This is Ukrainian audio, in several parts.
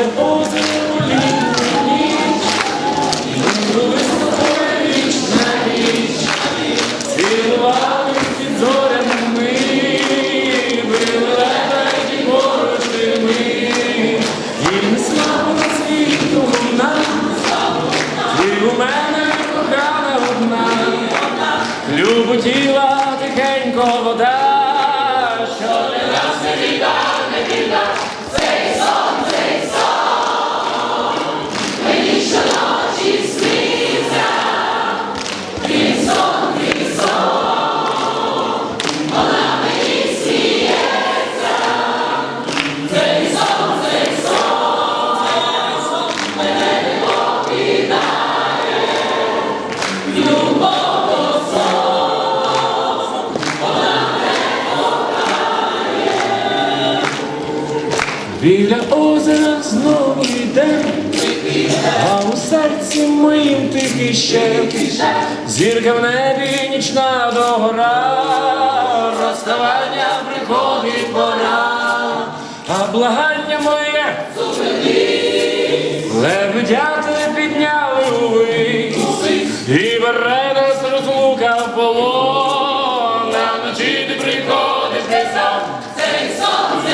озеро літню ніч, були з річ на річ, цілувались ми, били порожними, і не слава світу ти у мене кохана одна, любу тихенько вода, що не нас не біда, не біда, Біля озера знову йде, а у серці моїм тихий ще. Зірка в небі нічна догора, розставання приходить пора, а благання моє. Лебедята підняли увись, і бере нас розлука в полон, а ти приходиш не сам. Цей сон,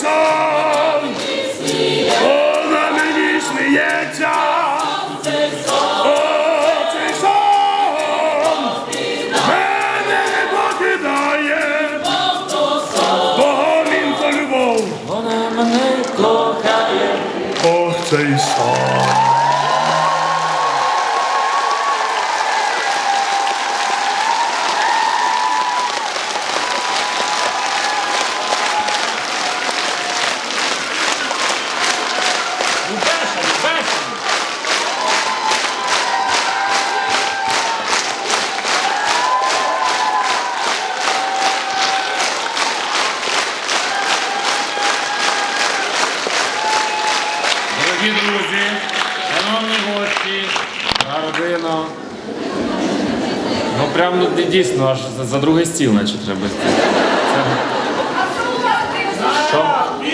сон, вона мені сміється. О, цей сон мене не покидає. Бо він то любов. Вона мене кохає. Ох, цей сон. Дорогі друзі, шановні гості, родина. Ну прям ну, дійсно аж за, за другий стіл, наче треба. Це... Що? Ні.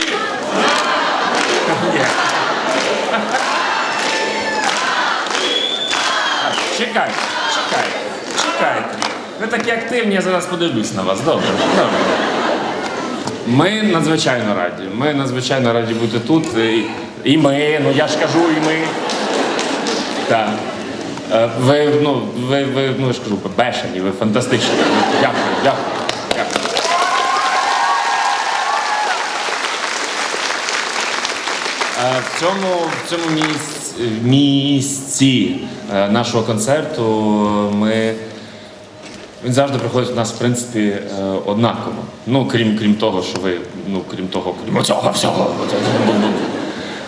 Чекайте, чекайте, чекайте. Ви такі активні, я зараз подивлюсь на вас. Добре, добре. Ми надзвичайно раді. Ми надзвичайно раді бути тут. І, і ми, ну я ж кажу, і ми. Так. Е, Ви, ну, ви, ви, ну я ж кажу, бешені, ви фантастичні. Дякую, дякую. Е, В цьому, в цьому місці, місці е, нашого концерту ми він завжди проходить у нас, в принципі, однаково. Ну, крім, крім того, що ви, ну, крім того, крім цього всього.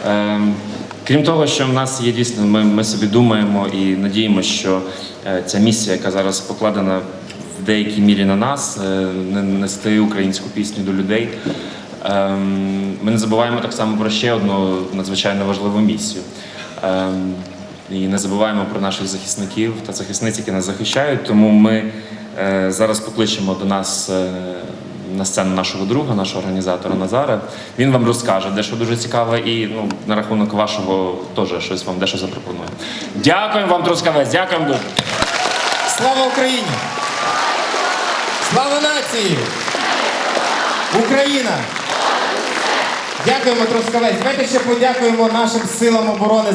Ем, Крім того, що в нас є дійсно, ми, ми собі думаємо і надіємося, що е, ця місія, яка зараз покладена в деякій мірі на нас, е, не- нести українську пісню до людей. Ем, Ми не забуваємо так само про ще одну надзвичайно важливу місію. Ем, І не забуваємо про наших захисників та захисниць, які нас захищають. Тому ми е, зараз покличемо до нас на сцену нашого друга, нашого організатора Назара. Він вам розкаже дещо дуже цікаве і ну, на рахунок вашого теж щось вам дещо запропонує. Дякуємо вам, Трускавець, дякуємо дуже. Слава Україні! Слава нації! Україна! Дякуємо, Трускавець. Давайте ще подякуємо нашим силам оборони.